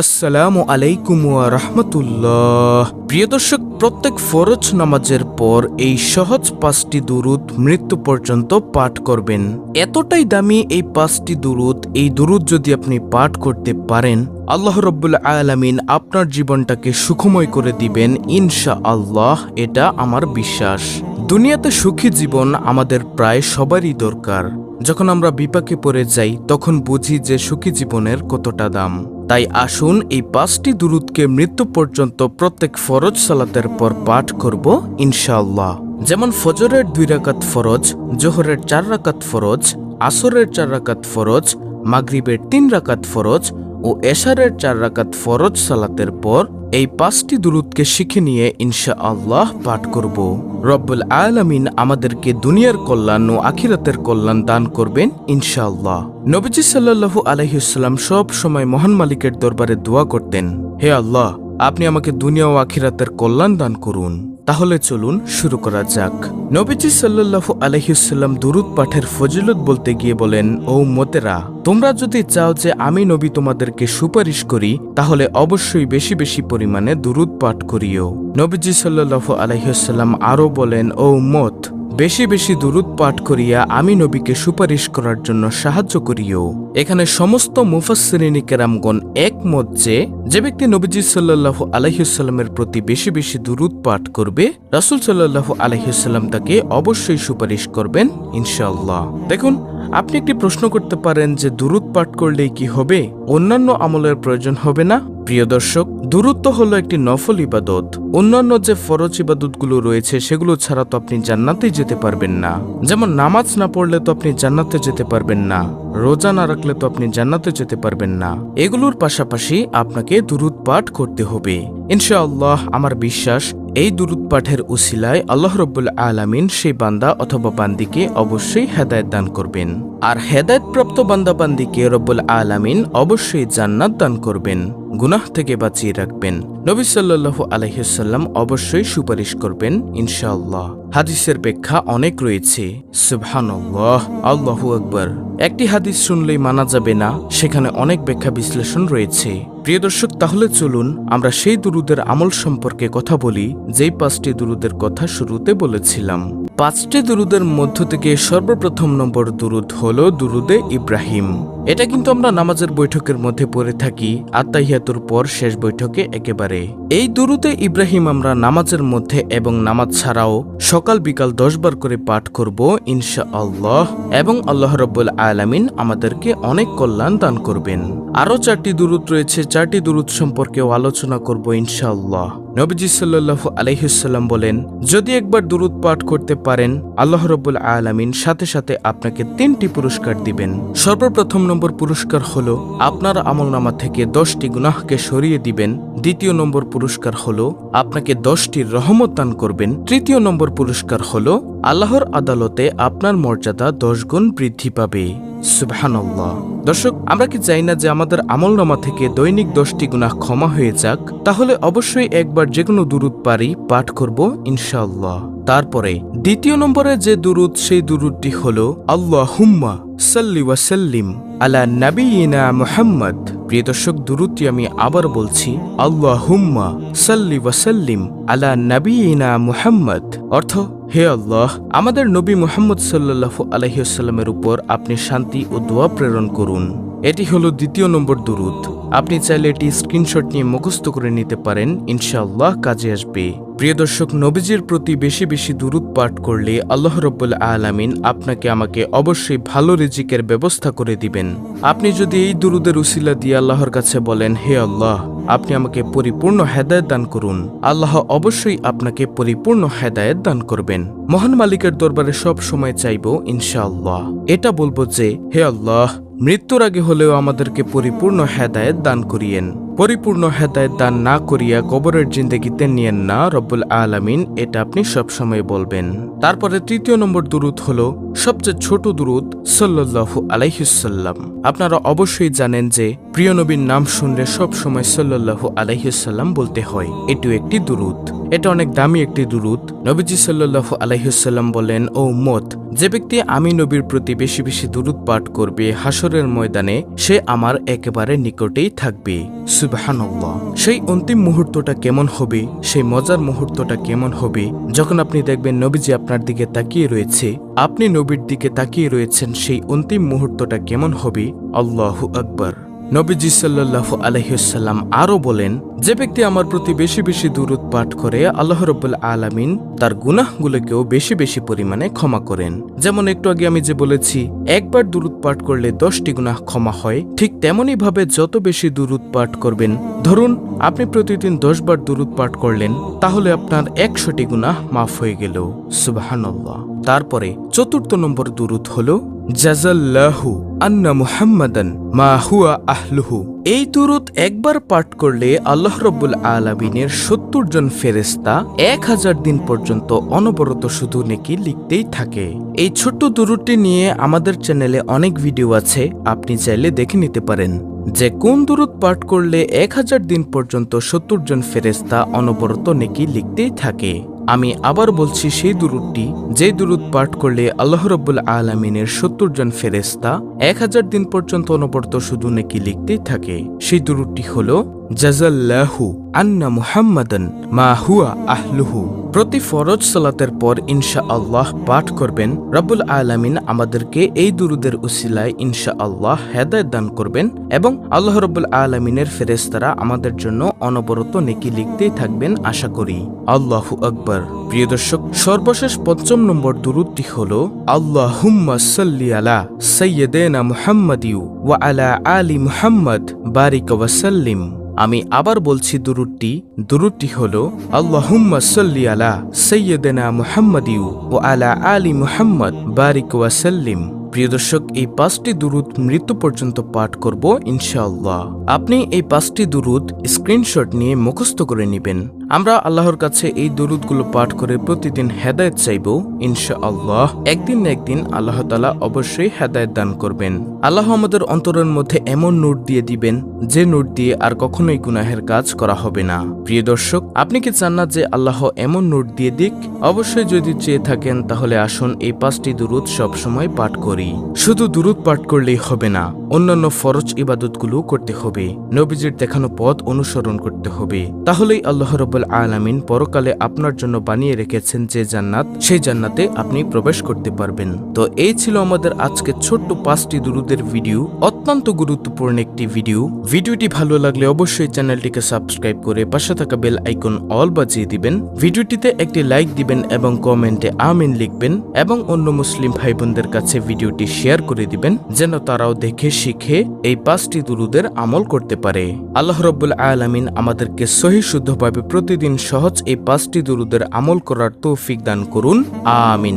আসসালামু আলাইকুম রাহমাতুল্লাহ। প্রিয় দর্শক, প্রত্যেক ফরজ নামাজের পর এই সহজ পাঁচটি দুরুদ মৃত্যু পর্যন্ত পাঠ করবেন। এতটাই দামি এই পাঁচটি দুরুদ, এই দুরুদ যদি আপনি পাঠ করতে পারেন, আল্লাহ রব্বুল আলামিন আপনার জীবনটাকে সুখময় করে দিবেন ইনশা আল্লাহ এটা আমার বিশ্বাস। দুনিয়াতে সুখী জীবন আমাদের প্রায় সবারই দরকার। যখন আমরা বিপাকে পড়ে যাই, তখন বুঝি যে সুখী জীবনের কতটা দাম। তাই আসুন এই পাঁচটি দুরুদকে মৃত্যু পর্যন্ত প্রত্যেক ফরজ সালাতের পর পাঠ করব, ইনশাআল্লাহ। যেমন ফজরের দুই রাকাত ফরজ, জোহরের চার রাকাত ফরজ, আসরের চার রাকাত ফরজ, মাগরিবের তিন রাকাত ফরজ ও এশারের চার রাকাত ফরজ সালাতের পর এই পাঁচটি দুরুদকে শিখে নিয়ে ইনশা আল্লাহ পাঠ করব। রব্বুল আলামিন আমাদেরকে দুনিয়ার কল্যাণ ও আখিরাতের কল্যাণ দান করবেন ইনশাআল্লাহ। নবীজি সাল্লাল্লাহু আলাইহিসাল্লাম সব সময় মহান মালিকের দরবারে দোয়া করতেন, হে আল্লাহ, আপনি আমাকে দুনিয়া ও আখিরাতের কল্যাণ দান করুন। তাহলে চলুন শুরু করা যাক। নবীজি সাল্লাহ আলহিউসাল্লাম দুরুদ পাঠের ফজিলত বলতে গিয়ে বলেন, ও মোতেরা তোমরা যদি চাও যে আমি নবী তোমাদেরকে সুপারিশ করি, তাহলে অবশ্যই বেশি বেশি পরিমাণে দুরুদ পাঠ করিও। নবীজি সাল্লাহ আলহিউসাল্লাম আরও বলেন, ও মত বেশি বেশি দুরুদ পাঠ করিয়া আমি নবীকে সুপারিশ করার জন্য সাহায্য করিও। এখানে সমস্ত মুফাসসিরিনী কেরামগণ একমত যে যে ব্যক্তি নবীজি সাল্লাল্লাহু আলাইহিসাল্লামের প্রতি বেশি বেশি দুরুদ পাঠ করবে, রাসূল সাল্লাল্লাহু আলাইহিসাল্লাম তাকে অবশ্যই সুপারিশ করবেন ইনশাল্লাহ দেখুন, আপনি একটি প্রশ্ন করতে পারেন যে দুরুদ পাঠ করলেই কি হবে? অন্যান্য আমলের প্রয়োজন হবে না? প্রিয় দর্শক, দূরত্ব হলো একটি নফল ইবাদত। অন্যান্য যে ফরজ ইবাদতগুলো রয়েছে, সেগুলো ছাড়া তো আপনি জান্নাতে যেতে পারবেন না। যেমন নামাজ না পড়লে তো আপনি জান্নাতে যেতে পারবেন না। রোজা না রাখলে তো আপনি জান্নাতে যেতে পারবেন না। এগুলোর পাশাপাশি আপনাকে দুরুদ পাঠ করতে হবে। ইনশাআল্লাহ, আমার বিশ্বাস, এই দুরুদ পাঠের উসিলায় আল্লাহ রব্বুল আলামিন সেই বান্দা অথবা বান্দিকে অবশ্যই হেদায়ত দান করবেন। আর হেদায়তপ্রাপ্ত বান্দা বান্দিকে রব্বুল আলামিন অবশ্যই জান্নাত দান করবেন। গুনাহ থেকে বাঁচিয়ে রাখবেন। নবী সাল্লাল্লাহু আলহিসাল্লাম অবশ্যই সুপারিশ করবেন, ইনশাআল্লাহ। হাদিসের ব্যাখ্যা অনেক রয়েছে। সুবহানাল্লাহ, আল্লাহু আকবার। একটি হাদিস শুনলেই মানা যাবে না, সেখানে অনেক ব্যাখ্যা বিশ্লেষণ রয়েছে। প্রিয় দর্শক, তাহলে চলুন আমরা সেই দুরুদের আমল সম্পর্কে কথা বলি, যেই পাঁচটি দুরুদের কথা শুরুতে বলেছিলাম। পাঁচটি দুরুদের মধ্য থেকে সর্বপ্রথম নম্বর দুরুদ হল দুরুদে ইব্রাহিম। এটা কিন্তু আমরা নামাজের বৈঠকের মধ্যে পড়ে থাকি আত্মাহিয়াতুর পর শেষ বৈঠকে একেবারে। এই দুরুতে ইব্রাহিম আমরা নামাজের মধ্যে এবং নামাজ ছাড়াও সকাল বিকাল দশবার করে পাঠ করব ইনশা আল্লাহ এবং আল্লাহ রব্বুল আলামিন আমাদেরকে অনেক কল্যাণ দান করবেন। আরও চারটি দুরুত রয়েছে, চারটি দুরুত সম্পর্কেও আলোচনা করব ইনশাআল্লাহ। নবীজি সাল্লু আলহিসাল্লাম বলেন, যদি একবার দুরুদ পাঠ করতে পারেন, আল্লাহ রব্বুল আলমিন সাথে সাথে আপনাকে তিনটি পুরস্কার দিবেন। সর্বপ্রথম নম্বর পুরস্কার হল আপনার আমলনামা থেকে দশটি গুনাহকে সরিয়ে দিবেন। দ্বিতীয় নম্বর পুরস্কার হল আপনাকে দশটি রহমত দান করবেন। তৃতীয় নম্বর পুরস্কার হল আল্লাহর আদালতে আপনার মর্যাদা দশ গুণ বৃদ্ধি পাবে। সুবহানাল্লাহ। দর্শক, আমরা কি চাই না যে আমাদের আমলনামা থেকে দৈনিক দশটি গুনাহ ক্ষমা হয়ে যাক? তাহলে অবশ্যই একবার যে কোনো দুরুদ পারি, পাঠ করব ইনশাআল্লাহ। তারপরে, দ্বিতীয় নম্বরে যে দুরুদ, সেই দুরুদটি হল আল্লাহ হুম্মা সাল্লি ওয়াসাল্লিম আলা নাবিয়িনা মুহাম্মদ। প্রিয় দর্শক, দুরুদটি আমি আবার বলছি আল্লাহ হুম্মা সাল্লি ওয়াসাল্লিম আলা নাবিয়িনা মুহাম্মদ। অর্থ হে আল্লাহ, আমাদের নবী মোহাম্মদ সাল্লাহ আলহিউসাল্লামের উপর আপনি শান্তি ও দোয়া প্রেরণ করুন। এটি হলো দ্বিতীয় নম্বর দুরুদ। আপনি চাইলে এটি স্ক্রিনশট নিয়ে মুখস্থ করে নিতে পারেন। ইনশাআল্লাহ কাজে আসবে। প্রিয় দর্শক, নবীজির প্রতি বেশি বেশি দুরুদ পাঠ করলে আল্লাহ রব্বুল আলামিন আপনাকে আমাকে অবশ্যই ভালো রিজিকের ব্যবস্থা করে দিবেন। আপনি যদি এই দুরুদের উসিলা দিয়ে আল্লাহর কাছে বলেন, হে আল্লাহ, আপনি আমাকে পরিপূর্ণ হেদায়ত দান করুন। আল্লাহ অবশ্যই আপনাকে পরিপূর্ণ হেদায়ত দান করবেন। মহান মালিকের দরবারে সব সময় চাইব, ইনশাআল্লাহ। এটা বলব যে, হে আল্লাহ মৃত্যুর আগে হলেও আমাদেরকে পরিপূর্ণ হেদায়েত দান করিয়েন। পরিপূর্ণ হেদায়ত দান না করিয়া কবরের জিন্দগিতে নিয়েন না, রব্বুল আলামিন, এটা আপনি সবসময় বলবেন। তারপরে তৃতীয় নম্বর দুরুদ হল, সবচেয়ে ছোট দুরুদ, সাল্লাল্লাহু আলাইহিসাল্লাম আপনারা অবশ্যই জানেন যে প্রিয় নবীর নাম শুনলে সব সময় সাল্লাল্লাহু আলাইসাল্লাম বলতে হয়, এটিও একটি দুরুদ। এটা অনেক দামি একটি দুরুদ। নবীজি সাল্লাল্লাহু আলাইসাল্লাম বলেন, ও মত যে ব্যক্তি আমি নবীর প্রতি বেশি বেশি দুরুদ পাঠ করবে হাসরের ময়দানে, সে আমার একেবারে নিকটেই থাকবে। সুবহানাল্লাহ। সেই অন্তিম মুহূর্তটা কেমন হবে? সেই মজার মুহূর্তটা কেমন হবে? যখন আপনি দেখবেন নবীজি আপনার দিকে তাকিয়ে রয়েছে, আপনি নবীর দিকে তাকিয়ে রয়েছেন, সেই অন্তিম মুহূর্তটা কেমন হবে? আল্লাহ আকবার। নবীজি সাল্লাল্লাহু আলহিসাল্লাম আরও বলেন, যে ব্যক্তি আমার প্রতি বেশি বেশি দূরত পাঠ করে, আল্লাহ রব্বুল আলামিন তার গুনাহগুলোকেও বেশি বেশি পরিমাণে ক্ষমা করেন। যেমন একটু আগে আমি যে বলেছি, একবার দূরত পাঠ করলে দশটি গুনাহ ক্ষমা হয়। ঠিক তেমনই ভাবে যত বেশি দূরত পাঠ করবেন, ধরুন, আপনি প্রতিদিন দশ বার দূরত পাঠ করলেন, তাহলে আপনার একশোটি গুনাহ মাফ হয়ে গেল। সুবাহান্লাহ তারপরে চতুর্থ নম্বর দূরত হলো জাজাল্লাহু আন্না মুহাম্মাদান মা হুয়া আহলুহু। এই দুরুদ একবার পাঠ করলে আল্লাহ রব্বুল আলামিনের সত্তর জন ফেরেস্তা এক হাজার দিন পর্যন্ত অনবরত শুধু নেকি লিখতেই থাকে। এই ছোট্ট দুরুটি নিয়ে আমাদের চ্যানেলে অনেক ভিডিও আছে, আপনি চাইলে দেখে নিতে পারেন। যে কোন দূরত পাঠ করলে এক হাজার দিন পর্যন্ত সত্তর জন ফেরেস্তা অনবরত নেকি লিখতেই থাকে। আমি আবার বলছি, সেই দুরুদটি, যে দুরুদ পাঠ করলে আল্লাহ রব্বুল আলমিনের সত্তর জন ফেরেস্তা এক হাজার দিন পর্যন্ত অনবরত শুধু নাকি লিখতেই থাকে। সেই দুরুদটি হল জাজাল্লাহু আন্না মুহাম্মাদান মা হুয়া আহলুহু। প্রতি ফরজ সালাতের পর ইনশা আল্লাহ পাঠ করবেন। রব্বুল আলামিন আমাদেরকে এই দুরুদের উসিলায় ইনশা আল্লাহ হেদায়ত দান করবেন এবং আল্লাহ রব্বুল আলমিনের ফেরেস্তারা আমাদের জন্য অনবরত নেকি লিখতেই থাকবেন আশা করি। আল্লাহু আকবর। প্রিয় দর্শক, সর্বশেষ পঞ্চম নম্বর দুরুদটি হল আল্লাহ সাল্লি আলা সৈয়দেনা মুহাম্মদিউ ওয়া আলা আলী মুহাম্মদ বারিক ওয়াসাল্লিম আমি আবার বলছি দুরুদটি। দুরুদটি হল, আল্লাহুম্মা সাল্লি আলা সৈয়দেনা মুহাম্মদ ইউ ও আলা আলী মুহাম্মদ, বারিক ওয়াসাল্লিম প্রিয় দর্শক, এই পাঁচটি দুরুদ মৃত্যু পর্যন্ত পাঠ করব ইনশাআল্লাহ। আপনি এই পাঁচটি দুরুদ স্ক্রিনশট নিয়ে মুখস্থ করে নেবেন। আমরা আল্লাহর কাছে এই দুরুদগুলো পাঠ করে প্রতিদিন হেদায়েত চাইব, ইনশাআল্লাহ। একদিন না একদিন আল্লাহ তালা অবশ্যই হেদায়েত দান করবেন। আল্লাহ আমাদের অন্তরের মধ্যে এমন নোট দিয়ে দিবেন, যে নোট দিয়ে আর কখনোই গুনাহের কাজ করা হবে না। প্রিয় দর্শক, আপনি কি চান না যে আল্লাহ এমন নোট দিয়ে দিক? অবশ্যই যদি চেয়ে থাকেন, তাহলে আসুন এই পাঁচটি দুরুদ সবসময় পাঠ করি। শুধু দুরুদ পাঠ করলেই হবে না, অন্যান্য ফরজ ইবাদতগুলো করতে হবে। নবীজির দেখানো পথ অনুসরণ করতে হবে। তাহলেই আল্লাহ রব্বুল আলামিন পরকালে আপনার জন্য বানিয়ে রেখেছেন যে জান্নাত, সেই জান্নাতে আপনি প্রবেশ করতে পারবেন। তো এই ছিল আমাদের আজকে ছোট্ট পাঁচটি দুরুদের ভিডিও, অত্যন্ত গুরুত্বপূর্ণ একটি ভিডিও। ভিডিওটি ভালো লাগলে অবশ্যই চ্যানেলটিকে সাবস্ক্রাইব করে পাশে থাকা বেল আইকন অল বাজিয়ে দিবেন। ভিডিওটিতে একটি লাইক দিবেন এবং কমেন্টে আমিন লিখবেন এবং অন্য মুসলিম ভাই বোনদের কাছে ভিডিওটি শেয়ার করে দিবেন, যেন তারাও দেখে, শিখে এই পাঁচটি দুরুদের আমল করতে পারে। আল্লাহ রব্বুল আলামিন আমাদেরকে সহি শুদ্ধভাবে প্রতিদিন সহজ এই পাঁচটি দুরুদের আমল করার তৌফিক দান করুন। আমিন।